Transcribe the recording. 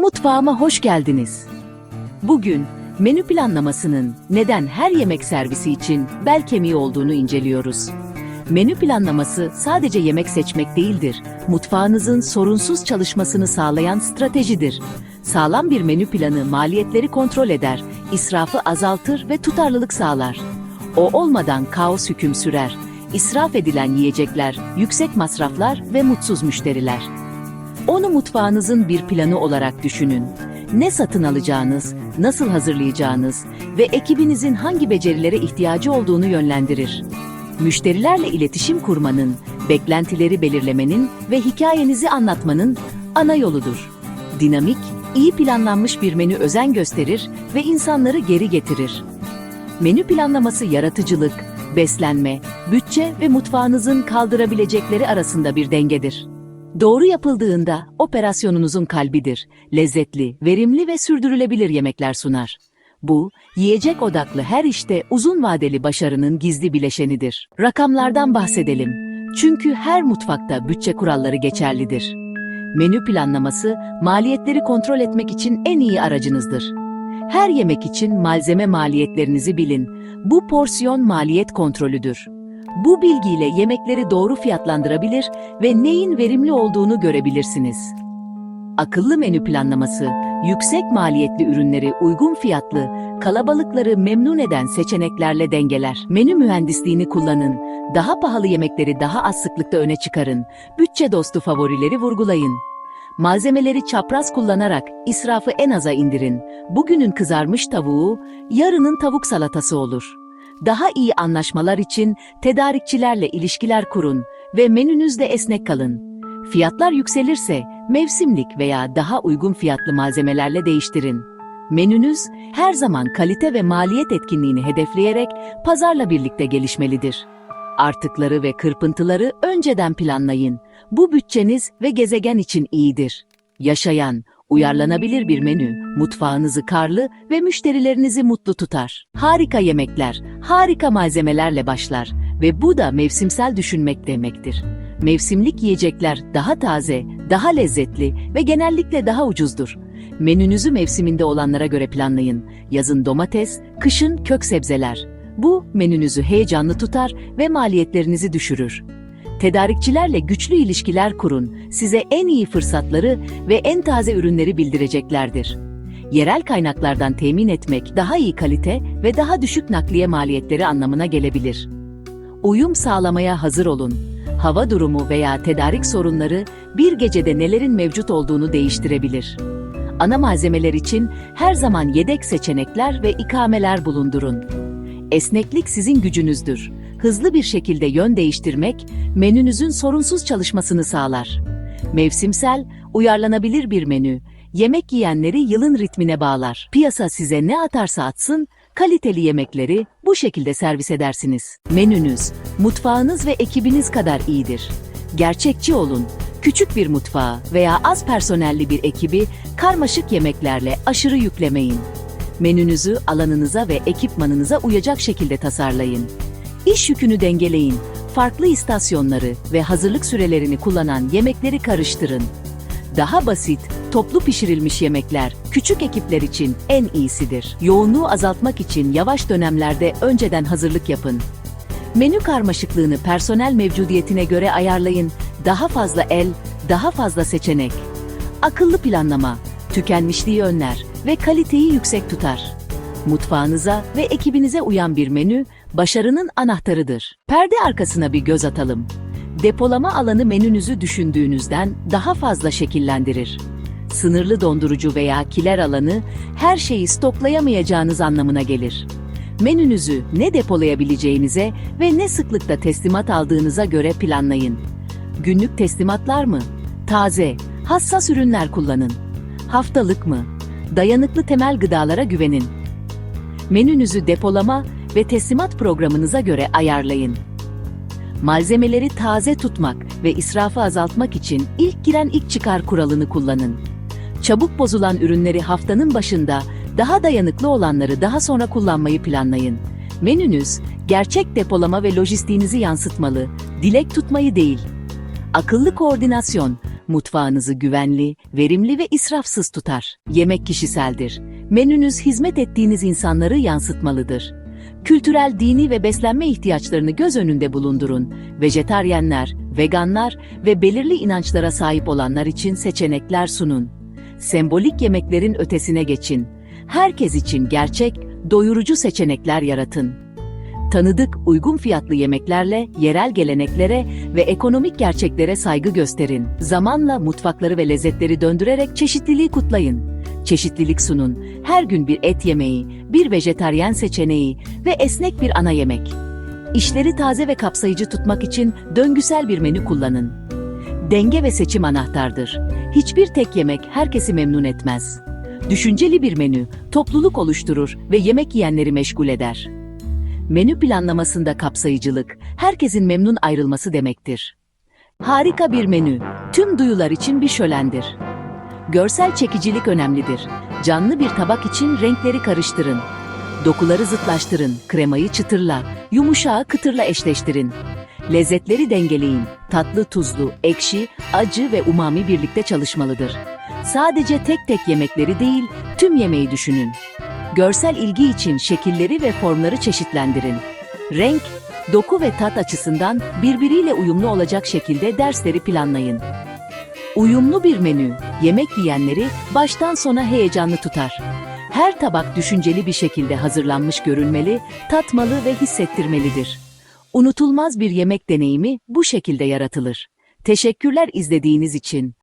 Mutfağıma hoş geldiniz. Bugün menü planlamasının neden her yemek servisi için bel kemiği olduğunu inceliyoruz. Menü planlaması sadece yemek seçmek değildir. Mutfağınızın sorunsuz çalışmasını sağlayan stratejidir. Sağlam bir menü planı maliyetleri kontrol eder, israfı azaltır ve tutarlılık sağlar. O olmadan kaos hüküm sürer. İsraf edilen yiyecekler, yüksek masraflar ve mutsuz müşteriler. Onu mutfağınızın bir planı olarak düşünün. Ne satın alacağınız, nasıl hazırlayacağınız ve ekibinizin hangi becerilere ihtiyacı olduğunu yönlendirir. Müşterilerle iletişim kurmanın, beklentileri belirlemenin ve hikayenizi anlatmanın ana yoludur. Dinamik, iyi planlanmış bir menü özen gösterir ve insanları geri getirir. Menü planlaması yaratıcılık, beslenme, bütçe ve mutfağınızın kaldırabilecekleri arasında bir dengedir. Doğru yapıldığında operasyonunuzun kalbidir. Lezzetli, verimli ve sürdürülebilir yemekler sunar. Bu, yiyecek odaklı her işte uzun vadeli başarının gizli bileşenidir. Rakamlardan bahsedelim. Çünkü her mutfakta bütçe kuralları geçerlidir. Menü planlaması, maliyetleri kontrol etmek için en iyi aracınızdır. Her yemek için malzeme maliyetlerinizi bilin. Bu porsiyon maliyet kontrolüdür. Bu bilgiyle yemekleri doğru fiyatlandırabilir ve neyin verimli olduğunu görebilirsiniz. Akıllı menü planlaması, yüksek maliyetli ürünleri uygun fiyatlı, kalabalıkları memnun eden seçeneklerle dengeler. Menü mühendisliğini kullanın, daha pahalı yemekleri daha az sıklıkta öne çıkarın, bütçe dostu favorileri vurgulayın. Malzemeleri çapraz kullanarak israfı en aza indirin. Bugünün kızarmış tavuğu, yarının tavuk salatası olur. Daha iyi anlaşmalar için tedarikçilerle ilişkiler kurun ve menünüzde esnek kalın. Fiyatlar yükselirse mevsimlik veya daha uygun fiyatlı malzemelerle değiştirin. Menünüz her zaman kalite ve maliyet etkinliğini hedefleyerek pazarla birlikte gelişmelidir. Artıkları ve kırpıntıları önceden planlayın. Bu bütçeniz ve gezegen için iyidir. Yaşayan, uyarlanabilir bir menü, mutfağınızı karlı ve müşterilerinizi mutlu tutar. Harika yemekler, harika malzemelerle başlar ve bu da mevsimsel düşünmek demektir. Mevsimlik yiyecekler daha taze, daha lezzetli ve genellikle daha ucuzdur. Menünüzü mevsiminde olanlara göre planlayın. Yazın domates, kışın kök sebzeler. Bu menünüzü heyecanlı tutar ve maliyetlerinizi düşürür. Tedarikçilerle güçlü ilişkiler kurun. Size en iyi fırsatları ve en taze ürünleri bildireceklerdir. Yerel kaynaklardan temin etmek daha iyi kalite ve daha düşük nakliye maliyetleri anlamına gelebilir. Uyum sağlamaya hazır olun. Hava durumu veya tedarik sorunları bir gecede nelerin mevcut olduğunu değiştirebilir. Ana malzemeler için her zaman yedek seçenekler ve ikameler bulundurun. Esneklik sizin gücünüzdür. Hızlı bir şekilde yön değiştirmek, menünüzün sorunsuz çalışmasını sağlar. Mevsimsel, uyarlanabilir bir menü, yemek yiyenleri yılın ritmine bağlar. Piyasa size ne atarsa atsın, kaliteli yemekleri bu şekilde servis edersiniz. Menünüz, mutfağınız ve ekibiniz kadar iyidir. Gerçekçi olun. Küçük bir mutfağı veya az personelli bir ekibi karmaşık yemeklerle aşırı yüklemeyin. Menünüzü alanınıza ve ekipmanınıza uyacak şekilde tasarlayın. İş yükünü dengeleyin. Farklı istasyonları ve hazırlık sürelerini kullanan yemekleri karıştırın. Daha basit, toplu pişirilmiş yemekler küçük ekipler için en iyisidir. Yoğunluğu azaltmak için yavaş dönemlerde önceden hazırlık yapın. Menü karmaşıklığını personel mevcudiyetine göre ayarlayın. Daha fazla el, daha fazla seçenek. Akıllı planlama, tükenmişliği önler ve kaliteyi yüksek tutar. Mutfağınıza ve ekibinize uyan bir menü başarının anahtarıdır. Perde arkasına bir göz atalım. Depolama alanı menünüzü düşündüğünüzden daha fazla şekillendirir. Sınırlı dondurucu veya kiler alanı her şeyi stoklayamayacağınız anlamına gelir. Menünüzü ne depolayabileceğinize ve ne sıklıkta teslimat aldığınıza göre planlayın. Günlük teslimatlar mı? Taze, hassas ürünler kullanın. Haftalık mı? Dayanıklı temel gıdalara güvenin. Menünüzü depolama ve teslimat programınıza göre ayarlayın. Malzemeleri taze tutmak ve israfı azaltmak için ilk giren ilk çıkar kuralını kullanın. Çabuk bozulan ürünleri haftanın başında, daha dayanıklı olanları daha sonra kullanmayı planlayın. Menünüz, gerçek depolama ve lojistiğinizi yansıtmalı, dilek tutmayı değil. Akıllı koordinasyon, mutfağınızı güvenli, verimli ve israfsız tutar. Yemek kişiseldir. Menünüz hizmet ettiğiniz insanları yansıtmalıdır. Kültürel, dini ve beslenme ihtiyaçlarını göz önünde bulundurun. Vejetaryenler, veganlar ve belirli inançlara sahip olanlar için seçenekler sunun. Sembolik yemeklerin ötesine geçin. Herkes için gerçek, doyurucu seçenekler yaratın. Tanıdık, uygun fiyatlı yemeklerle yerel geleneklere ve ekonomik gerçeklere saygı gösterin. Zamanla mutfakları ve lezzetleri döndürerek çeşitliliği kutlayın. Çeşitlilik sunun. Her gün bir et yemeği, bir vejetaryen seçeneği ve esnek bir ana yemek. İşleri taze ve kapsayıcı tutmak için döngüsel bir menü kullanın. Denge ve seçim anahtardır. Hiçbir tek yemek herkesi memnun etmez. Düşünceli bir menü topluluk oluşturur ve yemek yiyenleri meşgul eder. Menü planlamasında kapsayıcılık, herkesin memnun ayrılması demektir. Harika bir menü, tüm duyular için bir şölendir. Görsel çekicilik önemlidir. Canlı bir tabak için renkleri karıştırın. Dokuları zıtlaştırın, kremayı çıtırla, yumuşağı kıtırla eşleştirin. Lezzetleri dengeleyin. Tatlı, tuzlu, ekşi, acı ve umami birlikte çalışmalıdır. Sadece tek tek yemekleri değil, tüm yemeği düşünün. Görsel ilgi için şekilleri ve formları çeşitlendirin. Renk, doku ve tat açısından birbiriyle uyumlu olacak şekilde dersleri planlayın. Uyumlu bir menü, yemek yiyenleri baştan sona heyecanlı tutar. Her tabak düşünceli bir şekilde hazırlanmış görünmeli, tatmalı ve hissettirmelidir. Unutulmaz bir yemek deneyimi bu şekilde yaratılır. Teşekkürler izlediğiniz için.